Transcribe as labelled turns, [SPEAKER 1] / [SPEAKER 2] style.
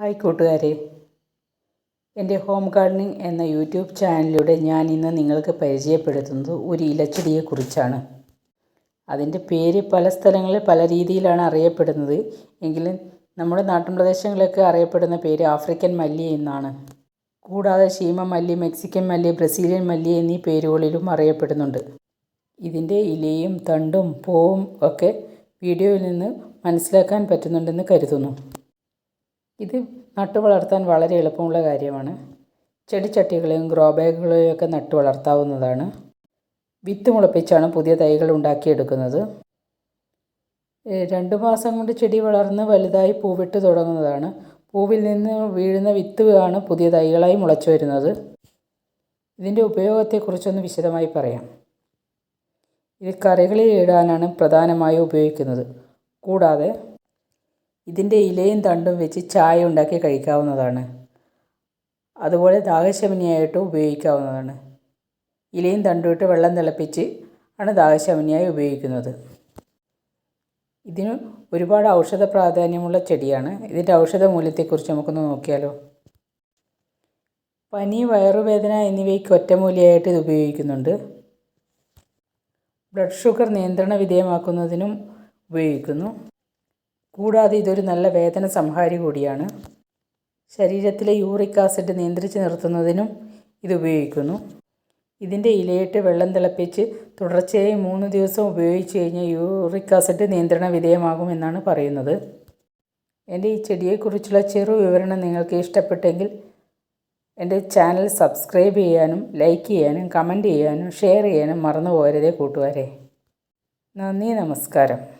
[SPEAKER 1] Hi കൂട്ടുകാരെ. എന്റെ home gardening എന്ന യൂട്യൂബ് ചാനലിലൂടെ ഞാൻ ഇന്ന് നിങ്ങൾക്ക് പരിചയപ്പെടുത്തുന്നത് ഒരു ഇലച്ചെടിയെക്കുറിച്ചാണ്. അതിന്റെ പേര് പല സ്ഥലങ്ങളിൽ പല രീതിയിലാണ് അറിയപ്പെടുന്നത്. എങ്കിലും നമ്മുടെ നാട്ടിൻപ്രദേശങ്ങളിലൊക്കെ അറിയപ്പെടുന്ന പേര് ആഫ്രിക്കൻ മല്ലി എന്നാണ്. കൂടാതെ ശീമ മല്ലി മെക്സിക്കൻ മല്ലി ബ്രസീലിയൻ മല്ലി എന്നീ പേരുകളിലും അറിയപ്പെടുന്നുണ്ട്. ഇതിന്റെ ഇലയും തണ്ടും പൂവും ഒക്കെ വീഡിയോയിൽ നിന്ന് മനസ്സിലാക്കാൻ പറ്റുന്നുണ്ടെന്ന് കരുതുന്നു. ഇത് നട്ടു വളർത്താൻ വളരെ എളുപ്പമുള്ള കാര്യമാണ്. ചെടിച്ചട്ടികളെയും ഗ്രോ ബാഗുകളെയും ഒക്കെ നട്ടു വളർത്താവുന്നതാണ്. വിത്ത് മുളപ്പിച്ചാണ് പുതിയ തൈകൾ ഉണ്ടാക്കിയെടുക്കുന്നത്. രണ്ട് മാസം കൊണ്ട് ചെടി വളർന്ന് വലുതായി പൂവിട്ട് തുടങ്ങുന്നതാണ്. പൂവിൽ നിന്ന് വീഴുന്ന വിത്ത് ആണ് പുതിയ തൈകളായി മുളച്ചു വരുന്നത്. ഇതിന്റെ ഉപയോഗത്തെക്കുറിച്ചൊന്ന് വിശദമായി പറയാം. ഇത് കറികളിൽ ഇടാനാണ് പ്രധാനമായും ഉപയോഗിക്കുന്നത്. കൂടാതെ ഇതിന്റെ ഇലയും തണ്ടും വെച്ച് ചായ ഉണ്ടാക്കി കഴിക്കാവുന്നതാണ്. അതുപോലെ ദാഹശമനിയായിട്ട് ഉപയോഗിക്കാവുന്നതാണ്. ഇലയും തണ്ടും ഇട്ട് വെള്ളം തിളപ്പിച്ച് ആണ് ദാഹശമനിയായി ഉപയോഗിക്കുന്നത്. ഇതിന് ഒരുപാട് ഔഷധ പ്രാധാന്യമുള്ള ചെടിയാണ്. ഇതിന്റെ ഔഷധ മൂല്യത്തെക്കുറിച്ച് നമുക്കൊന്ന് നോക്കിയാലോ? പനി വയറുവേദന എന്നിവയ്ക്ക് ഒറ്റമൂലിയായിട്ട് ഇത് ഉപയോഗിക്കുന്നുണ്ട്. ബ്ലഡ് ഷുഗർ നിയന്ത്രണ വിധേയമാക്കുന്നതിനും ഉപയോഗിക്കുന്നു. കൂടാതെ ഇതൊരു നല്ല വേദന സംഹാരി കൂടിയാണ്. ശരീരത്തിലെ യൂറിക് ആസിഡ് നിയന്ത്രിച്ച് നിർത്തുന്നതിനും ഇത് ഉപയോഗിക്കുന്നു. ഇതിന്റെ ഇലയിട്ട് വെള്ളം തിളപ്പിച്ച് തുടർച്ചയായി മൂന്ന് ദിവസം ഉപയോഗിച്ച് കഴിഞ്ഞാൽ യൂറിക് ആസിഡ് നിയന്ത്രണ വിധേയമാകുമെന്നാണ് പറയുന്നത്. എന്റെ ഈ ചെടിയെക്കുറിച്ചുള്ള ചെറു വിവരണം നിങ്ങൾക്ക് ഇഷ്ടപ്പെട്ടെങ്കിൽ എന്റെ ചാനൽ സബ്സ്ക്രൈബ് ചെയ്യാനും ലൈക്ക് ചെയ്യാനും കമന്റ് ചെയ്യാനും ഷെയർ ചെയ്യാനും മറന്നു പോകരുതേ കൂട്ടുകാരെ. നന്ദി നമസ്കാരം.